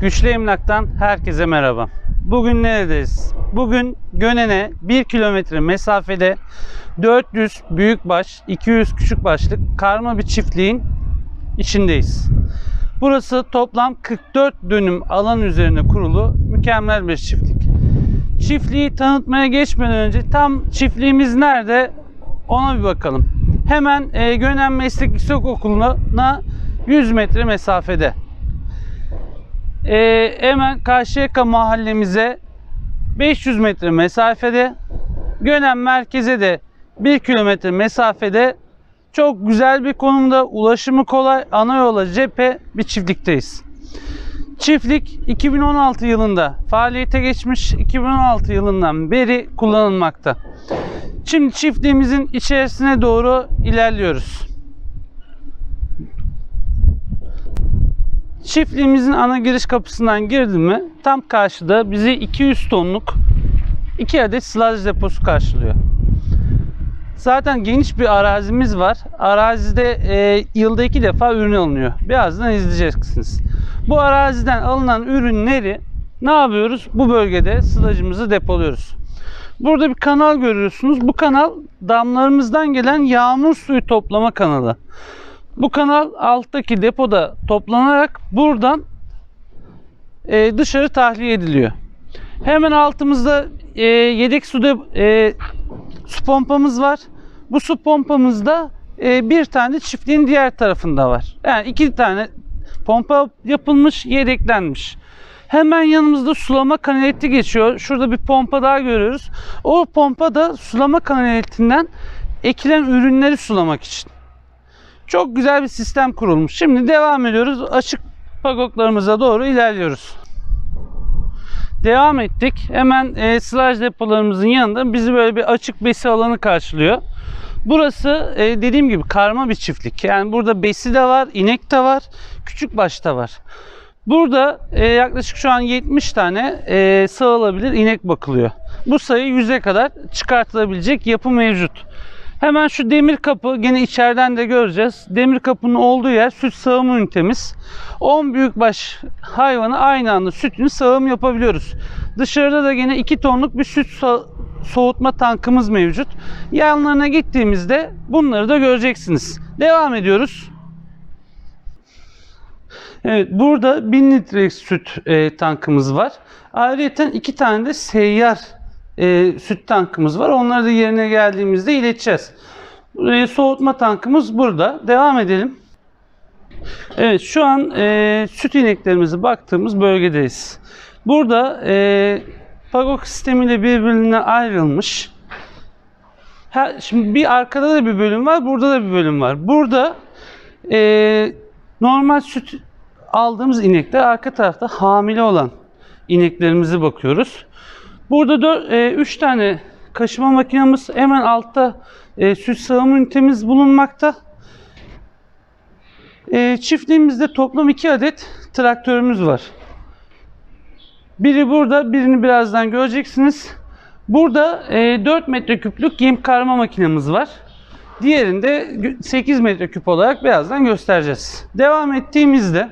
Güçlü Emlak'tan herkese merhaba. Bugün neredeyiz? Bugün Gönen'e 1 kilometre mesafede 400 büyükbaş, 200 küçük başlık karma bir çiftliğin içindeyiz. Burası toplam 44 dönüm alan üzerine kurulu mükemmel bir çiftlik. Çiftliği tanıtmaya geçmeden önce tam çiftliğimiz nerede ona bir bakalım. Hemen e, Gönen Meslek Yüksekokulu'na 100 metre mesafede. E, hemen Karşıyaka mahallemize 500 metre mesafede. Gönen merkeze de 1 kilometre mesafede çok güzel bir konumda ulaşımı kolay ana yola cephe bir çiftlikteyiz. Çiftlik 2016 yılında faaliyete geçmiş. 2016 yılından beri kullanılmakta. Şimdi çiftliğimizin içerisine doğru ilerliyoruz. Çiftliğimizin ana giriş kapısından girdim mi tam karşıda bizi 200 tonluk 2 adet silaj deposu karşılıyor. Zaten geniş bir arazimiz var. Arazide e, yılda iki defa ürün alınıyor. Birazdan izleyeceksiniz. Bu araziden alınan ürünleri ne yapıyoruz? Bu bölgede sılacımızı depoluyoruz. Burada bir kanal görüyorsunuz. Bu kanal damlarımızdan gelen yağmur suyu toplama kanalı. Bu kanal alttaki depoda toplanarak buradan e, dışarı tahliye ediliyor. Hemen altımızda e, yedek su de, e, su pompamız var. Bu su pompamızda e, bir tane çiftliğin diğer tarafında var. Yani iki tane pompa yapılmış, yedeklenmiş. Hemen yanımızda sulama kanaleti geçiyor. Şurada bir pompa daha görüyoruz. O pompa da sulama kanaletinden ekilen ürünleri sulamak için. Çok güzel bir sistem kurulmuş. Şimdi devam ediyoruz. Açık pagoklarımıza doğru ilerliyoruz. Devam ettik. Hemen e, silaj depolarımızın yanında bizi böyle bir açık besi alanı karşılıyor. Burası e, dediğim gibi karma bir çiftlik. Yani burada besi de var, inek de var, küçük baş da var. Burada e, yaklaşık şu an 70 tane e, sağılabilir inek bakılıyor. Bu sayı 100'e kadar çıkartılabilecek yapı mevcut. Hemen şu demir kapı gene içeriden de göreceğiz. Demir kapının olduğu yer süt sağım ünitemiz. 10 büyükbaş hayvanı aynı anda sütünü sağım yapabiliyoruz. Dışarıda da gene 2 tonluk bir süt so- soğutma tankımız mevcut. Yanlarına gittiğimizde bunları da göreceksiniz. Devam ediyoruz. Evet burada 1000 litre süt e, tankımız var. Ayrıca iki tane de seyyar e, süt tankımız var. Onları da yerine geldiğimizde ileteceğiz. E, soğutma tankımız burada. Devam edelim. Evet şu an e, süt ineklerimize baktığımız bölgedeyiz. Burada e, pagok sistemiyle birbirine ayrılmış. Ha, şimdi bir arkada da bir bölüm var, burada da bir bölüm var. Burada e, normal süt aldığımız inekler arka tarafta hamile olan ineklerimize bakıyoruz. Burada 3 tane kaşıma makinemiz hemen altta e, süt sağım ünitemiz bulunmakta. E, çiftliğimizde toplam 2 adet traktörümüz var. Biri burada, birini birazdan göreceksiniz. Burada e, 4 metreküplük yem karma makinemiz var. Diğerini de 8 metreküp olarak birazdan göstereceğiz. Devam ettiğimizde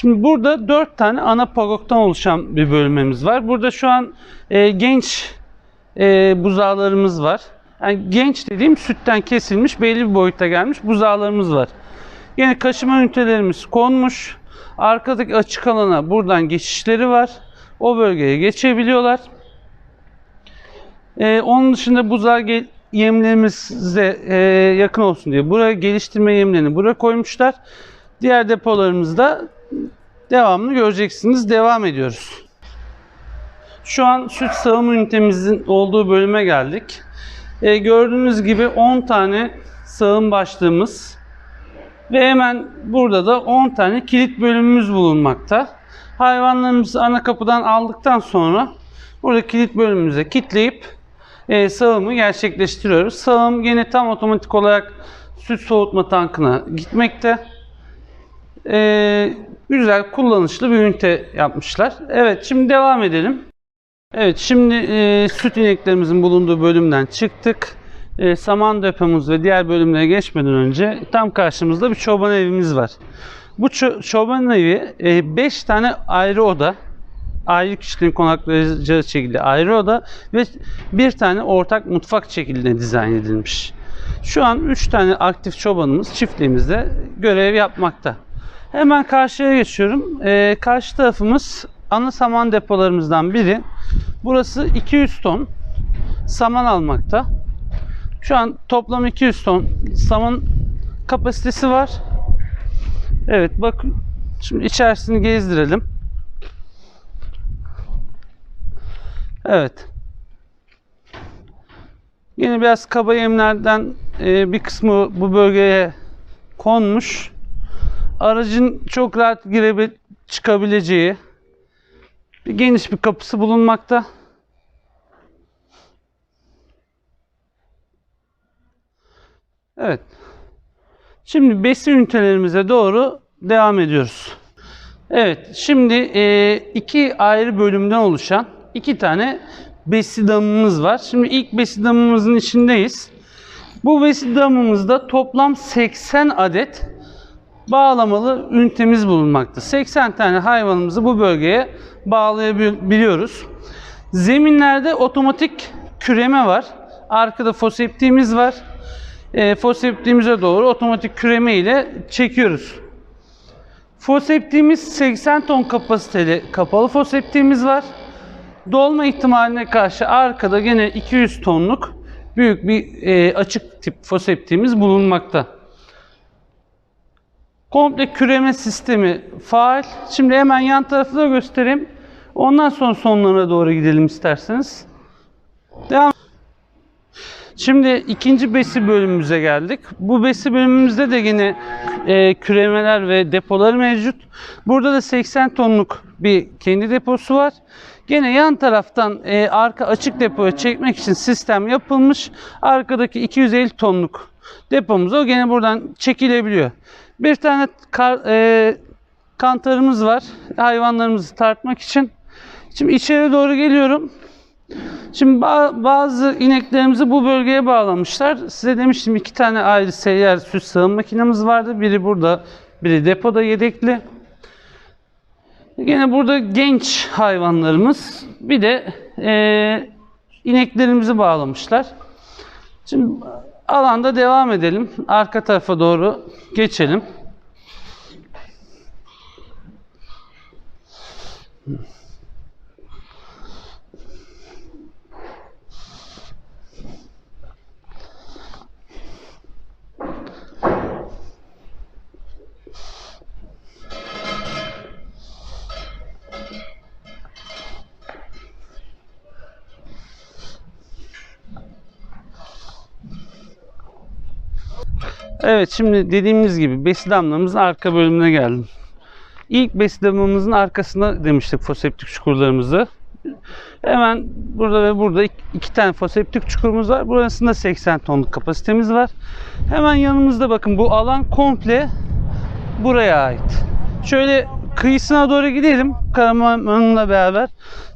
Şimdi burada 4 tane ana pagoktan oluşan bir bölmemiz var. Burada şu an e, genç e, buzağlarımız var. Yani genç dediğim sütten kesilmiş belli bir boyutta gelmiş buzağlarımız var. Yine kaşıma ünitelerimiz konmuş. Arkadaki açık alana buradan geçişleri var. O bölgeye geçebiliyorlar. E, onun dışında buzağı yemlerimize e, yakın olsun diye buraya geliştirme yemlerini buraya koymuşlar. Diğer depolarımızda devamını göreceksiniz. Devam ediyoruz. Şu an süt sağım ünitemizin olduğu bölüme geldik. Ee, gördüğünüz gibi 10 tane sağım başlığımız ve hemen burada da 10 tane kilit bölümümüz bulunmakta. Hayvanlarımızı ana kapıdan aldıktan sonra burada kilit bölümümüze kitleyip e, sağımı gerçekleştiriyoruz. Sağım yine tam otomatik olarak süt soğutma tankına gitmekte. Ee, güzel kullanışlı bir ünite yapmışlar. Evet şimdi devam edelim. Evet şimdi e, süt ineklerimizin bulunduğu bölümden çıktık. E, saman depomuz ve diğer bölümlere geçmeden önce tam karşımızda bir çoban evimiz var. Bu ço- çoban evi 5 tane ayrı oda, ayrı kişilerin konaklayacağı şekilde ayrı oda ve bir tane ortak mutfak şekilde dizayn edilmiş. Şu an 3 tane aktif çobanımız çiftliğimizde görev yapmakta. Hemen karşıya geçiyorum. Ee, karşı tarafımız ana saman depolarımızdan biri. Burası 200 ton saman almakta. Şu an toplam 200 ton saman kapasitesi var. Evet bakın şimdi içerisini gezdirelim. Evet. Yine biraz kaba yemlerden e, bir kısmı bu bölgeye konmuş. Aracın çok rahat girebil çıkabileceği bir geniş bir kapısı bulunmakta. Evet. Şimdi besi ünitelerimize doğru devam ediyoruz. Evet, şimdi e, iki ayrı bölümden oluşan iki tane besi damımız var. Şimdi ilk besi damımızın içindeyiz. Bu besi damımızda toplam 80 adet bağlamalı ünitemiz bulunmakta. 80 tane hayvanımızı bu bölgeye bağlayabiliyoruz. Zeminlerde otomatik küreme var. Arkada foseptiğimiz var. E, foseptiğimize doğru otomatik küreme ile çekiyoruz. Foseptiğimiz 80 ton kapasiteli kapalı foseptiğimiz var. Dolma ihtimaline karşı arkada gene 200 tonluk büyük bir e, açık tip foseptiğimiz bulunmakta. Komple küreme sistemi faal. Şimdi hemen yan tarafı da göstereyim. Ondan sonra sonlarına doğru gidelim isterseniz. Devam. Şimdi ikinci besi bölümümüze geldik. Bu besi bölümümüzde de yine e, küremeler ve depolar mevcut. Burada da 80 tonluk bir kendi deposu var. Gene yan taraftan e, arka açık depoya çekmek için sistem yapılmış. Arkadaki 250 tonluk depomuz o gene buradan çekilebiliyor. Bir tane kar, e, kantarımız var hayvanlarımızı tartmak için. Şimdi içeri doğru geliyorum. Şimdi ba- bazı ineklerimizi bu bölgeye bağlamışlar. Size demiştim iki tane ayrı seyyar süt sağım makinemiz vardı. Biri burada, biri depoda yedekli. Yine burada genç hayvanlarımız, bir de eee, ineklerimizi bağlamışlar. Şimdi alanda devam edelim. Arka tarafa doğru geçelim. Evet şimdi dediğimiz gibi besi damlamızın arka bölümüne geldim. İlk besi damlamızın arkasında demiştik foseptik çukurlarımızı. Hemen burada ve burada iki, tane foseptik çukurumuz var. Burasında 80 tonluk kapasitemiz var. Hemen yanımızda bakın bu alan komple buraya ait. Şöyle kıyısına doğru gidelim kameramanla beraber.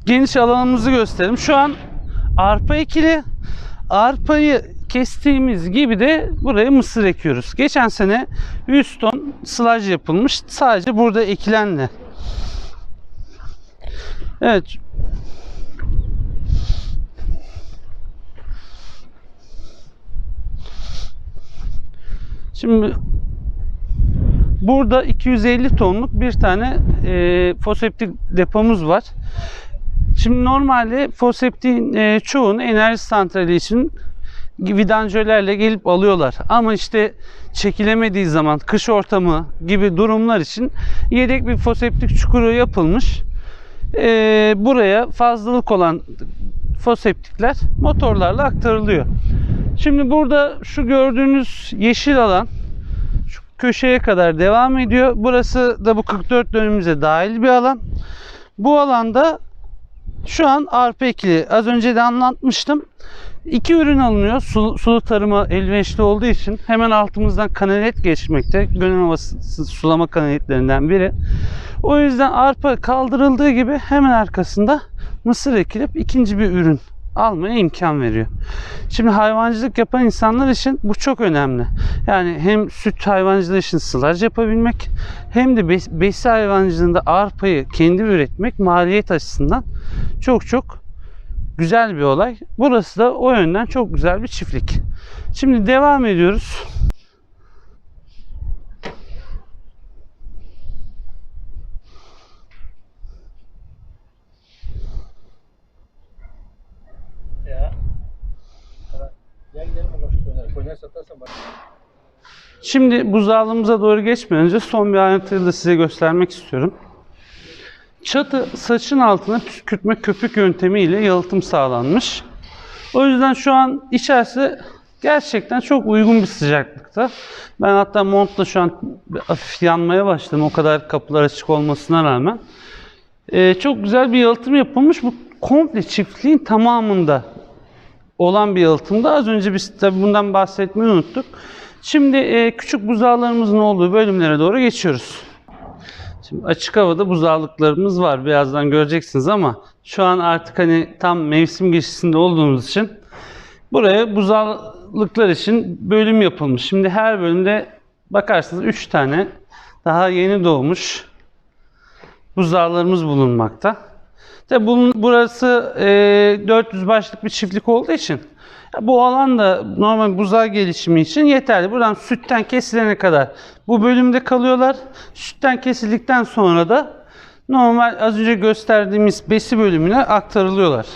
Geniş alanımızı gösterelim. Şu an arpa ekili. Arpayı kestiğimiz gibi de buraya mısır ekiyoruz. Geçen sene 100 ton sılaj yapılmış. Sadece burada ekilenle. Evet. Şimdi burada 250 tonluk bir tane e, foseptik depomuz var. Şimdi normalde foseptiğin e, çoğunu enerji santrali için vidanjölerle gelip alıyorlar. Ama işte çekilemediği zaman kış ortamı gibi durumlar için yedek bir foseptik çukuru yapılmış. Ee, buraya fazlalık olan foseptikler motorlarla aktarılıyor. Şimdi burada şu gördüğünüz yeşil alan şu köşeye kadar devam ediyor. Burası da bu 44 dönümümüze dahil bir alan. Bu alanda şu an arpa ekili. Az önce de anlatmıştım. İki ürün alınıyor. Sulu, sulu tarıma elverişli olduğu için hemen altımızdan kanalet geçmekte. Gönül Ovası sulama kanaletlerinden biri. O yüzden arpa kaldırıldığı gibi hemen arkasında mısır ekilip ikinci bir ürün almaya imkan veriyor. Şimdi hayvancılık yapan insanlar için bu çok önemli. Yani hem süt hayvancılığı için sılaj yapabilmek hem de bes- besi hayvancılığında arpayı kendi üretmek maliyet açısından çok çok güzel bir olay. Burası da o yönden çok güzel bir çiftlik. Şimdi devam ediyoruz. Şimdi buzdağlığımıza doğru geçmeden önce son bir ayrıntıyı da size göstermek istiyorum. Çatı saçın altına püskürtme köpük yöntemiyle yalıtım sağlanmış. O yüzden şu an içerisi gerçekten çok uygun bir sıcaklıkta. Ben hatta montla şu an hafif yanmaya başladım o kadar kapılar açık olmasına rağmen. Ee, çok güzel bir yalıtım yapılmış. Bu komple çiftliğin tamamında olan bir yalıtımda. Az önce biz tabi bundan bahsetmeyi unuttuk. Şimdi e, küçük buzağlarımızın olduğu bölümlere doğru geçiyoruz. Şimdi açık havada buzağlıklarımız var. Birazdan göreceksiniz ama şu an artık hani tam mevsim geçişinde olduğumuz için buraya buzağlıklar için bölüm yapılmış. Şimdi her bölümde bakarsınız 3 tane daha yeni doğmuş buzağlarımız bulunmakta. Tabi bunun, burası e, 400 başlık bir çiftlik olduğu için bu alan da normal buzağı gelişimi için yeterli. Buradan sütten kesilene kadar bu bölümde kalıyorlar. Sütten kesildikten sonra da normal az önce gösterdiğimiz besi bölümüne aktarılıyorlar.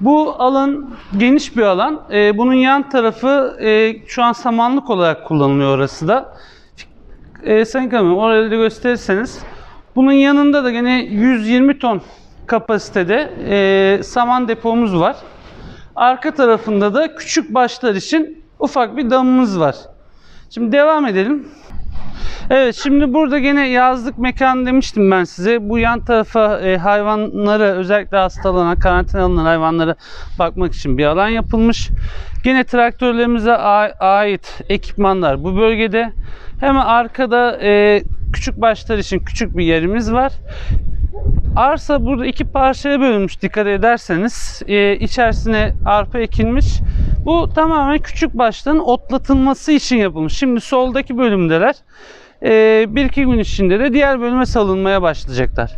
Bu alan geniş bir alan. E, bunun yan tarafı e, şu an samanlık olarak kullanılıyor orası da. E, Sayın Kamuoyu orayı da gösterirseniz. Bunun yanında da gene 120 ton kapasitede e, saman depomuz var. Arka tarafında da küçük başlar için ufak bir damımız var. Şimdi devam edelim. Evet şimdi burada gene yazlık mekan demiştim ben size. Bu yan tarafa e, hayvanlara özellikle hastalanan, karantina alınan hayvanlara bakmak için bir alan yapılmış. Gene traktörlerimize ait ekipmanlar bu bölgede. Hemen arkada e, küçük başlar için küçük bir yerimiz var. Arsa burada iki parçaya bölünmüş dikkat ederseniz. Ee, içerisine arpa ekilmiş. Bu tamamen küçük başların otlatılması için yapılmış. Şimdi soldaki bölümdeler. Ee, bir iki gün içinde de diğer bölüme salınmaya başlayacaklar.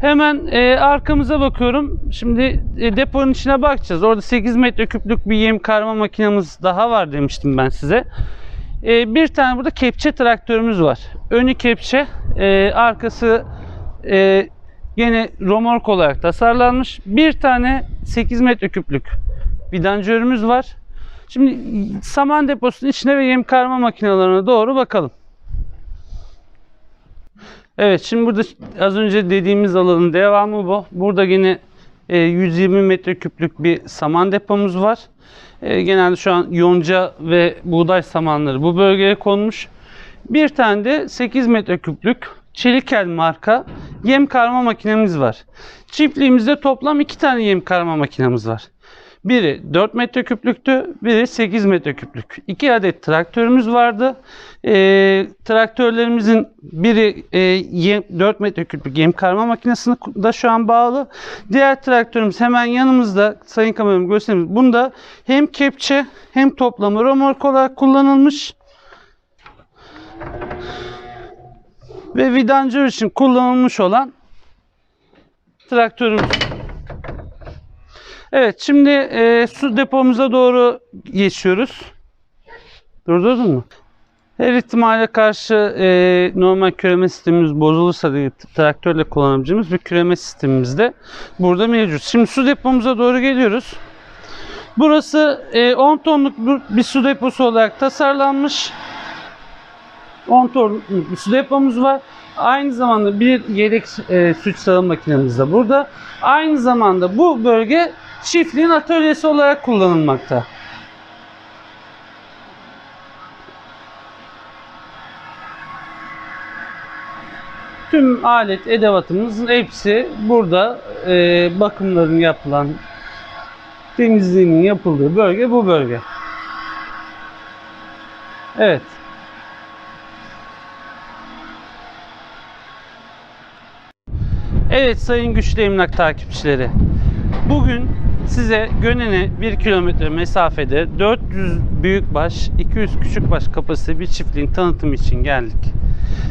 Hemen e, arkamıza bakıyorum. Şimdi e, deponun içine bakacağız. Orada 8 metreküplük bir yem karma makinemiz daha var demiştim ben size. E, bir tane burada kepçe traktörümüz var. Önü kepçe, e, arkası e, Yine romork olarak tasarlanmış. Bir tane 8 metreküplük vidanjörümüz var. Şimdi saman deposunun içine ve yem karma makinelerine doğru bakalım. Evet şimdi burada az önce dediğimiz alanın devamı bu. Burada yine e, 120 metreküplük bir saman depomuz var. E, genelde şu an yonca ve buğday samanları bu bölgeye konmuş. Bir tane de 8 metreküplük Çelikel marka yem karma makinemiz var. Çiftliğimizde toplam iki tane yem karma makinemiz var. Biri 4 metreküplüktü, biri 8 metreküplük. İki adet traktörümüz vardı. Ee, traktörlerimizin biri e, yem, 4 metreküplük yem karma makinesine da şu an bağlı. Diğer traktörümüz hemen yanımızda. Sayın kameram göstereyim. Bunda hem kepçe hem toplama romork olarak kullanılmış. ve vidancı için kullanılmış olan traktörümüz. Evet şimdi e, su depomuza doğru geçiyoruz. Durdurdun mu? Her ihtimale karşı e, normal küreme sistemimiz bozulursa diye traktörle kullanabileceğimiz bir küreme sistemimiz de burada mevcut. Şimdi su depomuza doğru geliyoruz. Burası e, 10 tonluk bir su deposu olarak tasarlanmış. 10 tonluk bir su depomuz var. Aynı zamanda bir yedek e, süt sağım makinemiz de burada. Aynı zamanda bu bölge çiftliğin atölyesi olarak kullanılmakta. Tüm alet edevatımızın hepsi burada e, bakımların yapılan temizliğinin yapıldığı bölge bu bölge. Evet. Evet sayın güçlü emlak takipçileri. Bugün size Gönen'e 1 kilometre mesafede 400 büyükbaş, 200 küçükbaş kapasite bir çiftliğin tanıtımı için geldik.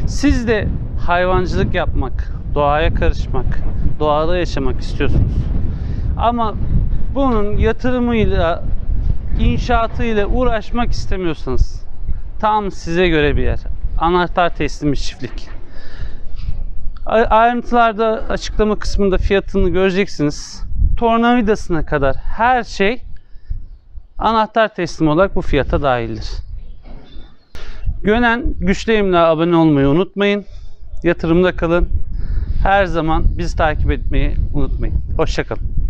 Siz de hayvancılık yapmak, doğaya karışmak, doğada yaşamak istiyorsunuz. Ama bunun yatırımıyla, inşaatıyla uğraşmak istemiyorsanız tam size göre bir yer. Anahtar teslim çiftlik. Ayrıntılarda açıklama kısmında fiyatını göreceksiniz. Tornavidasına kadar her şey anahtar teslim olarak bu fiyata dahildir. Gönen Güçlü Emlak'a abone olmayı unutmayın. Yatırımda kalın. Her zaman bizi takip etmeyi unutmayın. Hoşçakalın.